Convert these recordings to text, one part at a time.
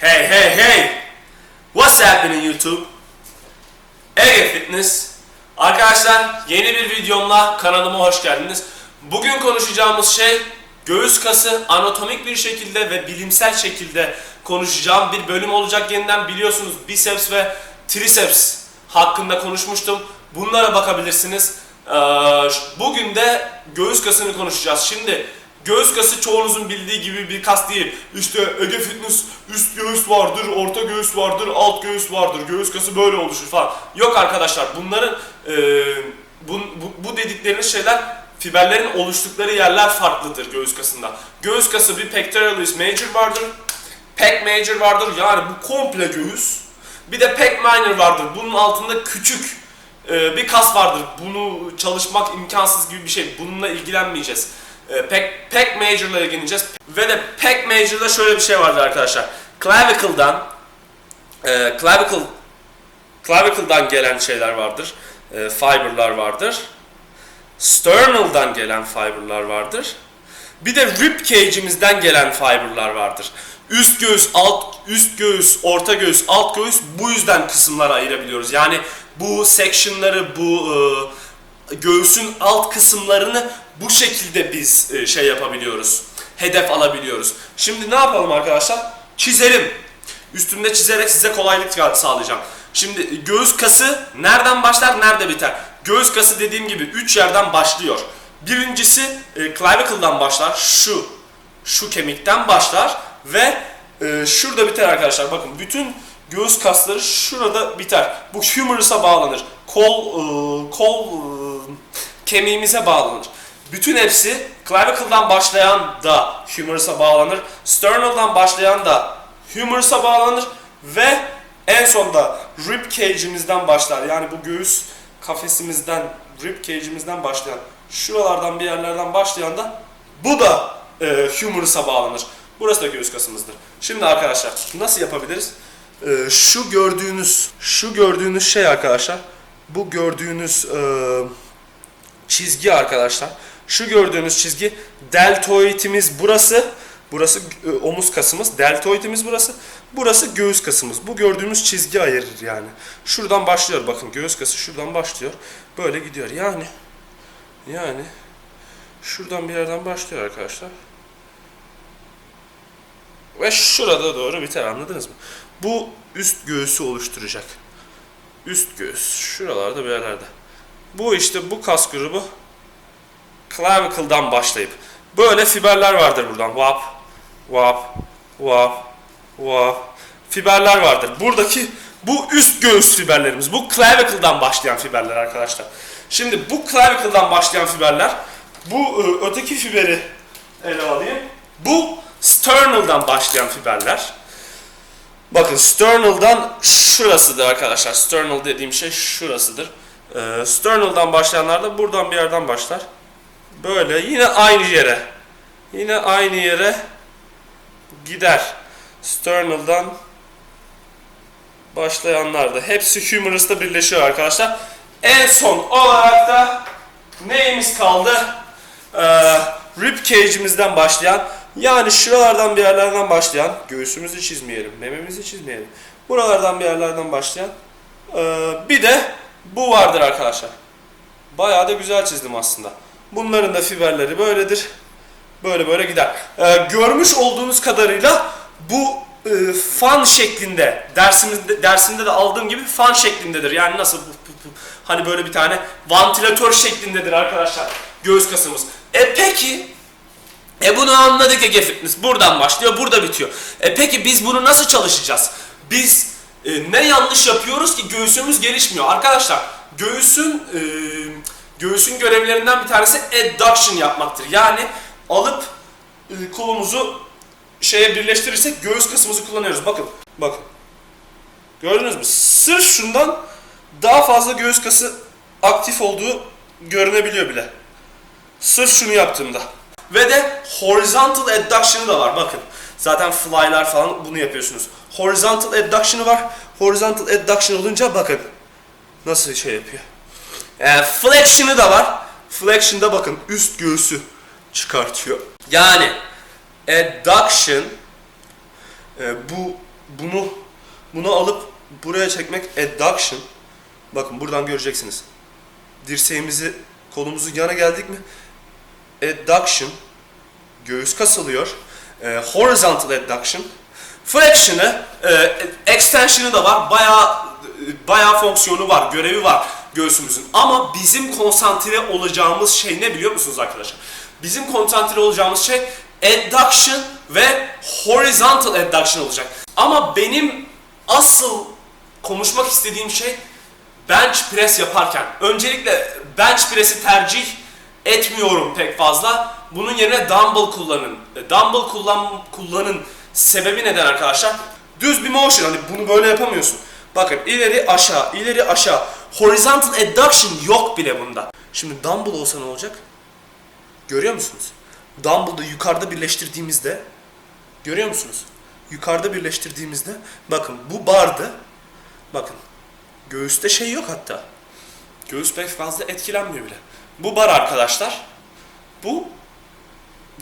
Hey hey hey! What's happening YouTube? Ege Fitness. Arkadaşlar yeni bir videomla kanalıma hoş geldiniz. Bugün konuşacağımız şey göğüs kası anatomik bir şekilde ve bilimsel şekilde konuşacağım bir bölüm olacak yeniden biliyorsunuz biceps ve triceps hakkında konuşmuştum. Bunlara bakabilirsiniz. Ee, Bugün de göğüs kasını konuşacağız. Şimdi göğüs kası çoğunuzun bildiği gibi bir kas değil. İşte Ege Fitness üst göğüs vardır, orta göğüs vardır, alt göğüs vardır. Göğüs kası böyle oluşur falan. Yok arkadaşlar bunların e, bu, bu, bu dedikleriniz şeyler fiberlerin oluştukları yerler farklıdır göğüs kasında. Göğüs kası bir pectoralis major vardır. Pec major vardır yani bu komple göğüs. Bir de pec minor vardır. Bunun altında küçük e, bir kas vardır. Bunu çalışmak imkansız gibi bir şey. Bununla ilgilenmeyeceğiz. E, pec, pec major'la ilgileneceğiz. Ve de pec major'da şöyle bir şey vardır arkadaşlar. Clavicle'dan e, clavicle clavicle'dan gelen şeyler vardır. E, fiber'lar vardır. Sternal'dan gelen fiber'lar vardır. Bir de rib cage'imizden gelen fiber'lar vardır. Üst göğüs, alt üst göğüs, orta göğüs, alt göğüs bu yüzden kısımlara ayırabiliyoruz. Yani bu section'ları, bu e, göğsün alt kısımlarını bu şekilde biz e, şey yapabiliyoruz. Hedef alabiliyoruz. Şimdi ne yapalım arkadaşlar? Çizelim. Üstünde çizerek size kolaylık sağlayacağım. Şimdi göğüs kası nereden başlar, nerede biter? Göğüs kası dediğim gibi 3 yerden başlıyor. Birincisi e, clavicle'dan başlar. Şu şu kemikten başlar ve e, şurada biter arkadaşlar. Bakın bütün göğüs kasları şurada biter. Bu humerus'a bağlanır. Kol e, kol e, kemiğimize bağlanır. Bütün hepsi clavicle'dan başlayan da humerus'a bağlanır. Sternal'dan başlayan da humerus'a bağlanır ve en sonda rib cage'imizden başlar. Yani bu göğüs kafesimizden, rib cage'imizden başlayan, şuralardan bir yerlerden başlayan da bu da e, humerus'a bağlanır. Burası da göğüs kasımızdır. Şimdi arkadaşlar nasıl yapabiliriz? E, şu gördüğünüz, şu gördüğünüz şey arkadaşlar, bu gördüğünüz e, çizgi arkadaşlar. Şu gördüğünüz çizgi deltoidimiz burası. Burası e, omuz kasımız, deltoidimiz burası. Burası göğüs kasımız. Bu gördüğümüz çizgi ayırır yani. Şuradan başlıyor bakın göğüs kası şuradan başlıyor. Böyle gidiyor yani. Yani şuradan bir yerden başlıyor arkadaşlar. Ve şurada doğru biter anladınız mı? Bu üst göğüsü oluşturacak. Üst göğüs. Şuralarda bir yerlerde. Bu işte bu kas grubu clavicle'dan başlayıp böyle fiberler vardır buradan. Vap, vap, vap, vap. Fiberler vardır. Buradaki bu üst göğüs fiberlerimiz. Bu clavicle'dan başlayan fiberler arkadaşlar. Şimdi bu clavicle'dan başlayan fiberler bu e, öteki fiberi ele alayım. Bu sternal'dan başlayan fiberler. Bakın sternal'dan şurasıdır arkadaşlar. Sternal dediğim şey şurasıdır. Ee, sternal'dan başlayanlar da buradan bir yerden başlar. Böyle yine aynı yere. Yine aynı yere gider. Sternal'dan başlayanlar da hepsi humerus'ta birleşiyor arkadaşlar. En son olarak da neyimiz kaldı? Ee, rib cage'imizden başlayan yani şuralardan bir yerlerden başlayan göğsümüzü çizmeyelim, mememizi çizmeyelim. Buralardan bir yerlerden başlayan ee, bir de bu vardır arkadaşlar. Bayağı da güzel çizdim aslında. Bunların da fiberleri böyledir. Böyle böyle gider. Ee, görmüş olduğunuz kadarıyla bu e, fan şeklinde dersimizde dersinde de aldığım gibi fan şeklindedir. Yani nasıl bu, bu, bu, hani böyle bir tane vantilatör şeklindedir arkadaşlar göğüs kasımız. E peki e bunu anladık Ege Fitness. Buradan başlıyor, burada bitiyor. E peki biz bunu nasıl çalışacağız? Biz e, ne yanlış yapıyoruz ki göğsümüz gelişmiyor? Arkadaşlar göğüsün e, göğsün görevlerinden bir tanesi adduction yapmaktır. Yani alıp e, kolumuzu şeye birleştirirsek göğüs kasımızı kullanıyoruz. Bakın, bakın. Gördünüz mü? Sırf şundan daha fazla göğüs kası aktif olduğu görünebiliyor bile. Sırf şunu yaptığımda. Ve de horizontal adduction'ı da var bakın. Zaten fly'lar falan bunu yapıyorsunuz. Horizontal adduction'ı var. Horizontal adduction olunca bakın nasıl şey yapıyor. Yani flexion'ı da var. Flexion'da bakın üst göğsü çıkartıyor. Yani adduction e, bu bunu bunu alıp buraya çekmek adduction. Bakın buradan göreceksiniz. Dirseğimizi kolumuzu yana geldik mi? Adduction. Göğüs kasılıyor. Ee, horizontal adduction. Flexion'ı, e, extension'ı da var. Bayağı bayağı fonksiyonu var, görevi var göğsümüzün. Ama bizim konsantre olacağımız şey ne biliyor musunuz arkadaşlar? Bizim konsantre olacağımız şey adduction ve horizontal adduction olacak. Ama benim asıl konuşmak istediğim şey bench press yaparken. Öncelikle bench press'i tercih etmiyorum pek fazla. Bunun yerine dumbbell kullanın. E, Dumbbell kullan kullanın sebebi neden arkadaşlar? Düz bir motion hani bunu böyle yapamıyorsun. Bakın ileri aşağı, ileri aşağı. Horizontal adduction yok bile bunda. Şimdi dumbbell olsa ne olacak? Görüyor musunuz? Dumbbell'da yukarıda birleştirdiğimizde görüyor musunuz? Yukarıda birleştirdiğimizde bakın bu bardı. Bakın göğüste şey yok hatta. Göğüs pek fazla etkilenmiyor bile. Bu bar arkadaşlar. Bu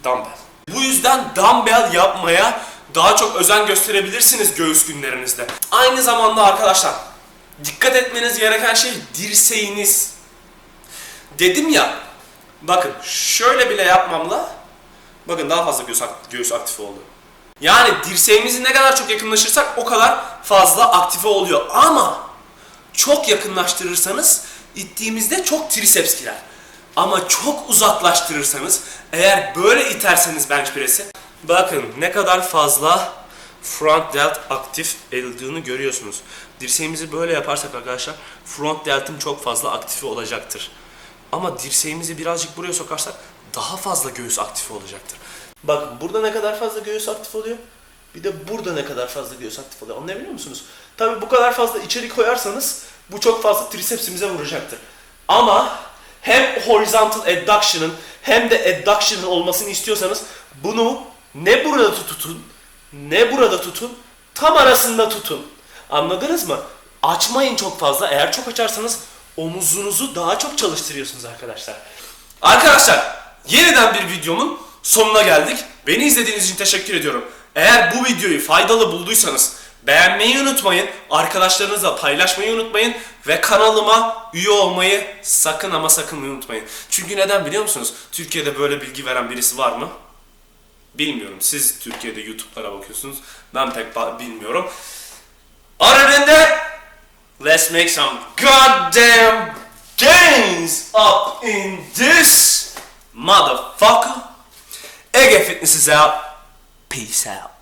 dumbbell. Bu yüzden dumbbell yapmaya daha çok özen gösterebilirsiniz göğüs günlerinizde. Aynı zamanda arkadaşlar dikkat etmeniz gereken şey dirseğiniz. Dedim ya bakın şöyle bile yapmamla bakın daha fazla göğüs, göğüs aktifi oldu. Yani dirseğimizi ne kadar çok yakınlaşırsak o kadar fazla aktife oluyor. Ama çok yakınlaştırırsanız ittiğimizde çok triceps girer. Ama çok uzaklaştırırsanız eğer böyle iterseniz bench press'i bakın ne kadar fazla front delt aktif edildiğini görüyorsunuz. Dirseğimizi böyle yaparsak arkadaşlar front delt'im çok fazla aktifi olacaktır. Ama dirseğimizi birazcık buraya sokarsak daha fazla göğüs aktifi olacaktır. Bakın burada ne kadar fazla göğüs aktif oluyor. Bir de burada ne kadar fazla göğüs aktif oluyor. Anlayabiliyor musunuz? Tabi bu kadar fazla içeri koyarsanız bu çok fazla tricepsimize vuracaktır. Ama hem horizontal adduction'ın hem de adduction'ın olmasını istiyorsanız bunu ne burada tutun ne burada tutun tam arasında tutun. Anladınız mı? Açmayın çok fazla. Eğer çok açarsanız omuzunuzu daha çok çalıştırıyorsunuz arkadaşlar. Arkadaşlar yeniden bir videomun sonuna geldik. Beni izlediğiniz için teşekkür ediyorum. Eğer bu videoyu faydalı bulduysanız beğenmeyi unutmayın, arkadaşlarınızla paylaşmayı unutmayın ve kanalıma üye olmayı sakın ama sakın unutmayın. Çünkü neden biliyor musunuz? Türkiye'de böyle bilgi veren birisi var mı? Bilmiyorum. Siz Türkiye'de YouTube'lara bakıyorsunuz. Ben pek bilmiyorum. That, let's make some goddamn gains up in this motherfucker. Ege Fitness is out. Peace out.